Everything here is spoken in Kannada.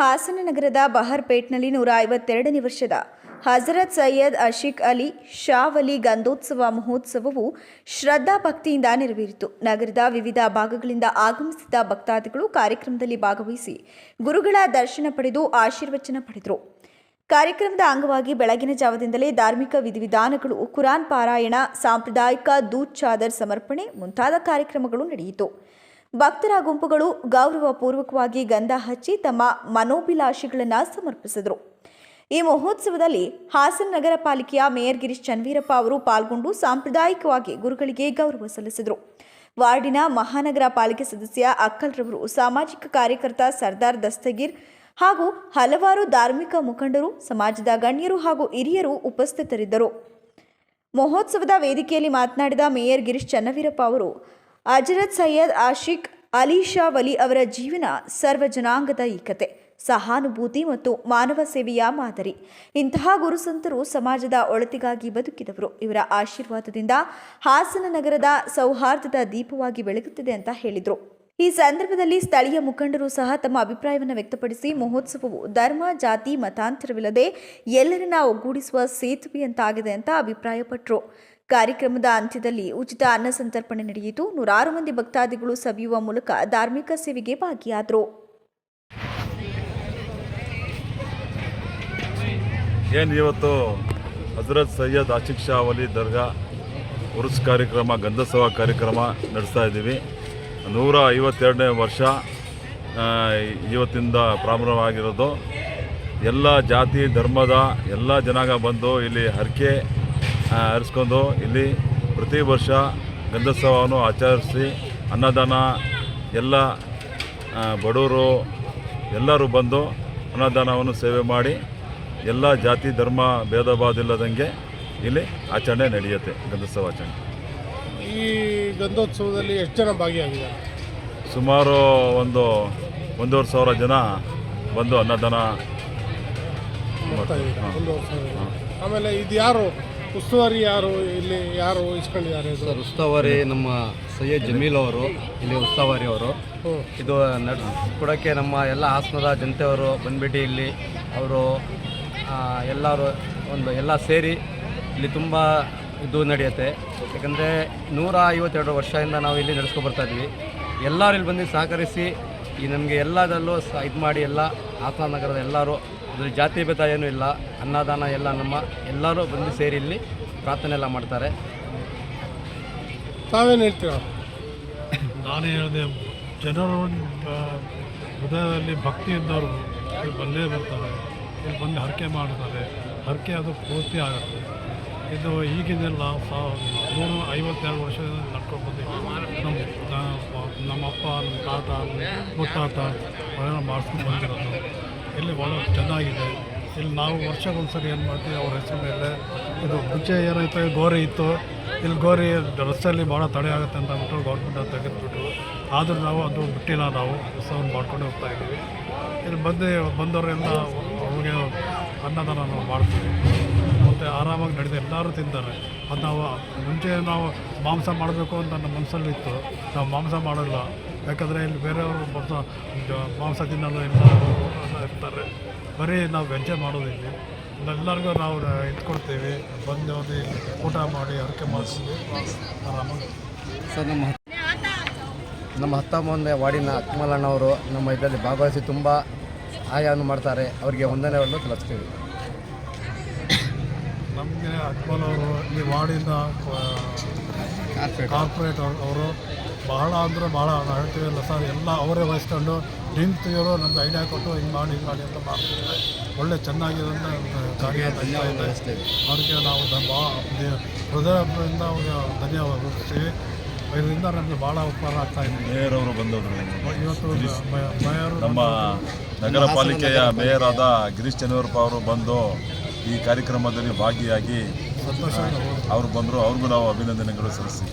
ಹಾಸನ ನಗರದ ಬಹರ್ಪೇಟ್ನಲ್ಲಿ ನೂರ ಐವತ್ತೆರಡನೇ ವರ್ಷದ ಹಜರತ್ ಸೈಯದ್ ಅಶಿಕ್ ಅಲಿ ಶಾ ವಲಿ ಗಂಧೋತ್ಸವ ಮಹೋತ್ಸವವು ಶ್ರದ್ಧಾ ಭಕ್ತಿಯಿಂದ ನೆರವೇರಿತು. ನಗರದ ವಿವಿಧ ಭಾಗಗಳಿಂದ ಆಗಮಿಸಿದ ಭಕ್ತಾದಿಗಳು ಕಾರ್ಯಕ್ರಮದಲ್ಲಿ ಭಾಗವಹಿಸಿ ಗುರುಗಳ ದರ್ಶನ ಪಡೆದು ಆಶೀರ್ವಚನ ಪಡೆದರು. ಕಾರ್ಯಕ್ರಮದ ಅಂಗವಾಗಿ ಬೆಳಗಿನ ಜಾವದಿಂದಲೇ ಧಾರ್ಮಿಕ ವಿಧಿವಿಧಾನಗಳು, ಕುರಾನ್ ಪಾರಾಯಣ, ಸಾಂಪ್ರದಾಯಿಕ ದೂದ್ ಚಾದರ್ ಸಮರ್ಪಣೆ ಮುಂತಾದ ಕಾರ್ಯಕ್ರಮಗಳು ನಡೆಯಿತು. ಭಕ್ತರ ಗುಂಪುಗಳು ಗೌರವಪೂರ್ವಕವಾಗಿ ಗಂಧ ಹಚ್ಚಿ ತಮ್ಮ ಮನೋಭಿಲಾಷೆಗಳನ್ನು ಸಮರ್ಪಿಸಿದರು. ಈ ಮಹೋತ್ಸವದಲ್ಲಿ ಹಾಸನ ನಗರ ಪಾಲಿಕೆಯ ಮೇಯರ್ ಗಿರೀಶ್ ಚನ್ವೀರಪ್ಪ ಅವರು ಪಾಲ್ಗೊಂಡು ಸಾಂಪ್ರದಾಯಿಕವಾಗಿ ಗುರುಗಳಿಗೆ ಗೌರವ ಸಲ್ಲಿಸಿದರು. ವಾರ್ಡಿನ ಮಹಾನಗರ ಪಾಲಿಕೆ ಸದಸ್ಯ ಅಕ್ಕಲ್ರವರು ಸಾಮಾಜಿಕ ಕಾರ್ಯಕರ್ತ ಸರ್ದಾರ್ ದಸ್ತಗಿರ್ ಹಾಗೂ ಹಲವಾರು ಧಾರ್ಮಿಕ ಮುಖಂಡರು, ಸಮಾಜದ ಗಣ್ಯರು ಹಾಗೂ ಹಿರಿಯರು ಉಪಸ್ಥಿತರಿದ್ದರು. ಮಹೋತ್ಸವದ ವೇದಿಕೆಯಲ್ಲಿ ಮಾತನಾಡಿದ ಮೇಯರ್ ಗಿರೀಶ್ ಚನ್ನವೀರಪ್ಪ ಅವರು ಅಜರತ್ ಸೈಯದ್ ಆಶಿಕ್ ಅಲಿ ಶಾ ವಲಿ ಅವರ ಜೀವನ ಸರ್ವ ಜನಾಂಗದ ಏಕತೆ ಸಹಾನುಭೂತಿ ಮತ್ತು ಮಾನವ ಸೇವೆಯ ಮಾದರಿ. ಇಂತಹ ಗುರುಸಂತರು ಸಮಾಜದ ಒಳತಿಗಾಗಿ ಬದುಕಿದವರು. ಇವರ ಆಶೀರ್ವಾದದಿಂದ ಹಾಸನ ನಗರದ ಸೌಹಾರ್ದದ ದೀಪವಾಗಿ ಬೆಳಗುತ್ತಿದೆ ಅಂತ ಹೇಳಿದರು. ಈ ಸಂದರ್ಭದಲ್ಲಿ ಸ್ಥಳೀಯ ಮುಖಂಡರು ಸಹ ತಮ್ಮ ಅಭಿಪ್ರಾಯವನ್ನು ವ್ಯಕ್ತಪಡಿಸಿ, ಮಹೋತ್ಸವವು ಧರ್ಮ, ಜಾತಿ, ಮತಾಂತರವಿಲ್ಲದೆ ಎಲ್ಲರನ್ನ ಒಗ್ಗೂಡಿಸುವ ಸೇತುವೆಯಂತಾಗಿದೆ ಅಂತ ಅಭಿಪ್ರಾಯಪಟ್ಟರು ಕಾರ್ಯಕ್ರಮದ ಅಂತ್ಯದಲ್ಲಿ ಉಚಿತ ಅನ್ನ ಸಂತರ್ಪಣೆ ನಡೆಯಿತು. ನೂರಾರು ಮಂದಿ ಭಕ್ತಾದಿಗಳು ಸವಿಯುವ ಮೂಲಕ ಧಾರ್ಮಿಕ ಸೇವೆಗೆ ಭಾಗಿಯಾದರು. ಏನು ಇವತ್ತು ಹಜರತ್ ಸೈಯದ್ ಆಶಿಕ್ ಶಾ ವಲಿ ದರ್ಗಾ ಉರುಸ್ ಕಾರ್ಯಕ್ರಮ ಗಂಧಸವ ಕಾರ್ಯಕ್ರಮ ನಡೆಸ್ತಾ ಇದ್ದೀವಿ. ನೂರ ಐವತ್ತೆರಡನೇ ವರ್ಷ ಇವತ್ತಿಂದ ಪ್ರಾರಂಭವಾಗಿರೋದು. ಎಲ್ಲ ಜಾತಿ, ಧರ್ಮದ ಎಲ್ಲ ಜನಾಂಗ ಬಂದು ಇಲ್ಲಿ ಹರಕೆ ಹರಿಸ್ಕೊಂಡು ಇಲ್ಲಿ ಪ್ರತಿ ವರ್ಷ ಗಂಧೋತ್ಸವವನ್ನು ಆಚರಿಸಿ ಅನ್ನದಾನ ಎಲ್ಲ ಬಡವರು ಎಲ್ಲರೂ ಬಂದು ಅನ್ನದಾನವನ್ನು ಸೇವೆ ಮಾಡಿ ಎಲ್ಲ ಜಾತಿ ಧರ್ಮ ಭೇದ ಭಾವ ಇಲ್ಲದಂಗೆ ಇಲ್ಲಿ ಆಚರಣೆ ನಡೆಯುತ್ತೆ ಗಂಧೋತ್ಸವ ಆಚರಣೆ. ಈ ಗಂಧೋತ್ಸವದಲ್ಲಿ ಎಷ್ಟು ಜನ ಭಾಗಿಯಾಗಿದ್ದಾರೆ? ಸುಮಾರು ಒಂದು ಒಂದೂವರೆ ಸಾವಿರ ಜನ ಬಂದು ಅನ್ನದಾನ ಆಮೇಲೆ ಇದು ಯಾರು ಉಸ್ತುವಾರಿ ಯಾರು ಇಲ್ಲಿ ಯಾರು ಇಸ್ಕೊಂಡಿದ್ದಾರೆ ಸರ್ ಉಸ್ತುವಾರಿ ನಮ್ಮ ಸೈಯದ್ ಜಮೀಲ್ ಅವರು ಇಲ್ಲಿ ಉಸ್ತುವಾರಿ ಅವರು. ಇದು ನಡ್ ಕೊಡೋಕ್ಕೆ ನಮ್ಮ ಎಲ್ಲ ಹಾಸನದ ಜನತೆಯವರು ಬಂದ್ಬಿಟ್ಟು ಇಲ್ಲಿ ಅವರು ಎಲ್ಲರೂ ಒಂದು ಎಲ್ಲ ಸೇರಿ ಇಲ್ಲಿ ತುಂಬ ಇದು ನಡೆಯುತ್ತೆ. ಯಾಕಂದರೆ ನೂರ ಐವತ್ತೆರಡು ವರ್ಷದಿಂದ ನಾವು ಇಲ್ಲಿ ನಡೆಸ್ಕೊಬರ್ತಾ ಇದ್ವಿ. ಎಲ್ಲರೂ ಇಲ್ಲಿ ಬಂದು ಸಹಕರಿಸಿ ಈ ನಮಗೆ ಎಲ್ಲದರಲ್ಲೂ ಸ ಇದು ಮಾಡಿ ಎಲ್ಲ ಹಾಸನ ನಗರದ ಎಲ್ಲರೂ ಅದ್ರ ಜಾತಿ ಭೇದ ಏನೂ ಇಲ್ಲ. ಅನ್ನದಾನ ಎಲ್ಲ ನಮ್ಮ ಎಲ್ಲರೂ ಬಂದು ಸೇರಿ ಇಲ್ಲಿ ಪ್ರಾರ್ಥನೆ ಎಲ್ಲ ಮಾಡ್ತಾರೆ. ತಾವೇನು ಹೇಳ್ತೀರಾ? ನಾನು ಹೇಳಿದೆ ಜನರು ಹೃದಯದಲ್ಲಿ ಭಕ್ತಿ ಇದ್ದವರು ಇಲ್ಲಿ ಬಂದೇ ಬರ್ತಾರೆ. ಇಲ್ಲಿ ಬಂದು ಹರಕೆ ಮಾಡ್ತಾರೆ. ಹರಕೆ ಅದು ಪೂರ್ತಿ ಆಗುತ್ತೆ. ಇದು ಈಗಿನೆಲ್ಲ ಸಾ ನೂರ ಐವತ್ತೆರಡು ವರ್ಷದಿಂದ ನಡ್ಕೊಂಡು ಬಂದಿದ್ದೀವಿ ನಮ್ಮ ನಮ್ಮ ಅಪ್ಪ ನಮ್ಮ ತಾತ ಮುತ್ತಾತ ಅವರೆಲ್ಲ ಮಾಡಿಸ್ಕೊಂಡು ಬಂದಿರೋದು. ಇಲ್ಲಿ ಭಾಳ ಚೆನ್ನಾಗಿದೆ. ಇಲ್ಲಿ ನಾವು ವರ್ಷಕ್ಕೊಂದ್ಸರಿ ಏನು ಮಾಡ್ತೀವಿ, ಅವ್ರ ಹೆಸರು ಮೇಲೆ ಇದು ಮುಂಚೆ ಏನಾಯ್ತು ಗೋರಿ ಇತ್ತು. ಇಲ್ಲಿ ಗೋರಿ ರಸ್ತೆಯಲ್ಲಿ ಭಾಳ ತಡೆ ಆಗುತ್ತೆ ಅಂತ ಅಂದ್ಬಿಟ್ಟು ಗೌರ್ಮೆಂಟ್ ತೆಗೆದುಬಿಟ್ರು. ಆದರೂ ನಾವು ಅದು ಬಿಟ್ಟಿಲ್ಲ, ನಾವು ಉತ್ಸವವನ್ನು ಮಾಡ್ಕೊಂಡು ಹೋಗ್ತಾ ಇದ್ದೀವಿ. ಇಲ್ಲಿ ಬಂದು, ಬಂದವರೆಲ್ಲ ಅವ್ರಿಗೆ ಅನ್ನದಾನ ನಾವು ಮಾಡ್ತೀವಿ. ಮತ್ತು ಆರಾಮಾಗಿ ನಡೆದು ಎಲ್ಲರೂ ತಿಂತಾರೆ. ಅದು ನಾವು ಮುಂಚೆ ನಾವು ಮಾಂಸ ಮಾಡಬೇಕು ಅಂತ ನಮ್ಮ ಮನಸ್ಸಲ್ಲಿತ್ತು ನಾವು ಮಾಂಸ ಮಾಡೋಲ್ಲ. ಯಾಕಂದರೆ ಇಲ್ಲಿ ಬೇರೆಯವರು ಮಾಂಸ ಮಾಂಸ ತಿನ್ನಲು ಎಲ್ಲ ಇರ್ತಾರೆ. ಬರೀ ನಾವು ವೆಂಚರ್ ಮಾಡೋದು ಇಲ್ಲಿ ಎಲ್ಲರಿಗೂ ನಾವು ಇಟ್ಕೊಡ್ತೀವಿ ಬಂದು ಹೋಗಿ ಊಟ ಮಾಡಿ ಅರಕೆ ಮಾಡಿಸಿದ್ವಿ ಆರಾಮಾಗಿ. ಸರ್ ನಮ್ಮ ನಮ್ಮ ಹತ್ತ ಮುಂದೆ ವಾಡಿನ ಅಕ್ಮಲಣ್ಣವರು ನಮ್ಮ ಇದರಲ್ಲಿ ಭಾಗವಹಿಸಿ ತುಂಬ ಆಯಾನು ಮಾಡ್ತಾರೆ. ಅವರಿಗೆ ಒಂದು ತಿಳಿಸ್ತೀವಿ ನಮಗೆ ಅಕ್ಬಲ್ ಅವರು ಈ ವಾರ್ಡಿನ ಕಾರ್ಪೊರೇಟ್ ಅವರು ಬಹಳ ಅಂದರೆ ಭಾಳ ನಾವು ಹೇಳ್ತೀವಲ್ಲ ಸರ್ ಎಲ್ಲ ಅವರೇ ವಹಿಸ್ಕೊಂಡು ಡ್ರಿಂಕ್ ಇವರು ನಮ್ಗೆ ಐಡಿಯಾ ಕೊಟ್ಟು ಹಿಂಗೆ ಮಾಡಿ ಹಿಂಗೆ ಮಾಡಿ ಅಂತ ಮಾಡ್ತಿದ್ದಾರೆ ಒಳ್ಳೆ ಚೆನ್ನಾಗಿದೆ ಅಂತ ಒಂದು ಕಾರ್ಯ ಇದೆ. ಅವ್ರಿಗೆ ನಾವು ನಮ್ಮ ಬಾ ಹೃದಯದಿಂದ ಅವ್ರಿಗೆ ಧನ್ಯವಾದ ಇದರಿಂದ ನಮಗೆ ಭಾಳ ಉಪಕಾರ ಆಗ್ತಾ ಇದೆ. ಮೇಯರ್ ಅವರು ಬಂದವರು. ಇವತ್ತು ಮೇಯರ್ ನಮ್ಮ ನಗರ ಪಾಲಿಕೆಯ ಮೇಯರ್ ಆದ ಗಿರೀಶ್ ಚಂದ್ರಪ್ಪ ಅವರು ಬಂದು ಈ ಕಾರ್ಯಕ್ರಮದಲ್ಲಿ ಭಾಗಿಯಾಗಿ ಸಂತೋಷ ಅವರು ಬಂದರು. ಅವ್ರಿಗೂ ನಾವು ಅಭಿನಂದನೆಗಳು ಸಲ್ಲಿಸ್ತೀವಿ.